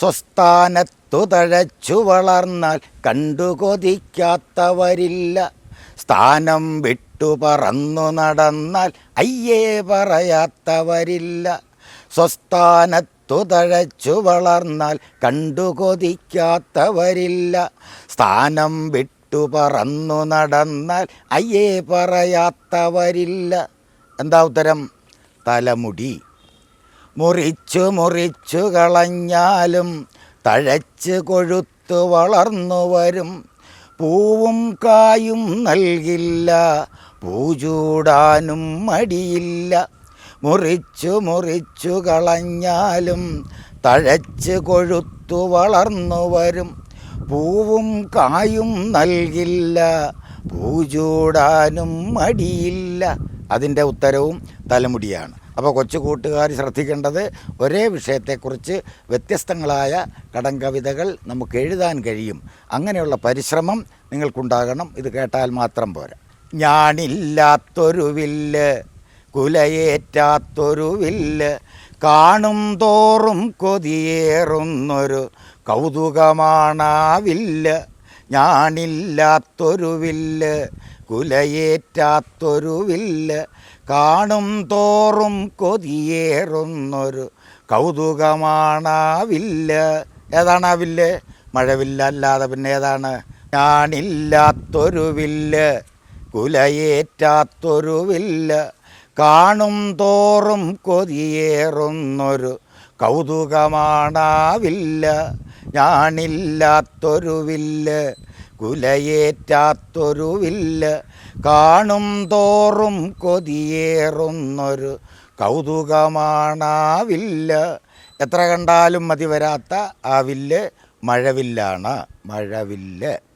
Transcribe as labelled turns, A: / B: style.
A: സ്വസ്ഥാനത്തു തഴച്ചു വളർന്നാൽ കണ്ടു കൊതിക്കാത്തവരില്ല സ്ഥാനം വിട്ടു പറന്നു നടന്നാൽ അയ്യേ പറയാത്തവരില്ല. സ്വസ്ഥാനത്തു തഴച്ചു വളർന്നാൽ കണ്ടു കൊതിക്കാത്തവരില്ല സ്ഥാനം വിട്ടു പറന്നു നടന്നാൽ അയ്യേ പറയാത്തവരില്ല. എന്താ ഉത്തരം? തലമുടി. മുറിച്ചു മുറിച്ചു കളഞ്ഞാലും തഴച്ച് കൊഴുത്തു വളർന്നു വരും. പൂവും കായും നൽകില്ല പൂചൂടാനും മടിയില്ല. മുറിച്ചു മുറിച്ചു കളഞ്ഞാലും തഴച്ച് കൊഴുത്തു വളർന്നു വരും. പൂവും കായും നൽകില്ല പൂചൂടാനും മടിയില്ല. അതിന്റെ ഉത്തരവും തലമുടിയാണ്. അപ്പോൾ കൊച്ചു കൂട്ടുകാർ ശ്രദ്ധിക്കേണ്ടത് ഒരേ വിഷയത്തെക്കുറിച്ച് വ്യത്യസ്തങ്ങളായ കടങ്കവിതകൾ നമുക്ക് എഴുതാൻ കഴിയും. അങ്ങനെയുള്ള പരിശ്രമം നിങ്ങൾക്കുണ്ടാകണം. ഇത് കേട്ടാൽ മാത്രം പോരാ. ഞാനില്ലാത്തൊരു വില്ല് കുലയേറ്റാത്തൊരു വില്ല് കാണും തോറും കൊതിയേറുന്നൊരു കൗതുകമാണാ വില്ല്. ഞാനില്ലാത്തൊരു വില്ല് കുലയേറ്റാത്തൊരു വില്ല് കാണും തോറും കൊതിയേറുന്നൊരു കൗതുകമാണാവില്ല. ഏതാണാവില്ല? മഴവില്ല അല്ലാതെ പിന്നെ ഏതാണ്? ഞാനില്ലാത്തൊരു വില്ല് കുലയേറ്റാത്തൊരു വില്ല് കാണും തോറും കൊതിയേറുന്നൊരു കൗതുകമാണാ കുലയേറ്റാത്തൊരു വില്ല് കാണും തോറും കൊതിയേറുന്നൊരു കൗതുകമാണാവില്ല്. എത്ര കണ്ടാലും മതി വരാത്ത ആ വില്ല് മഴവില്ലാണ് മഴവില്ല്.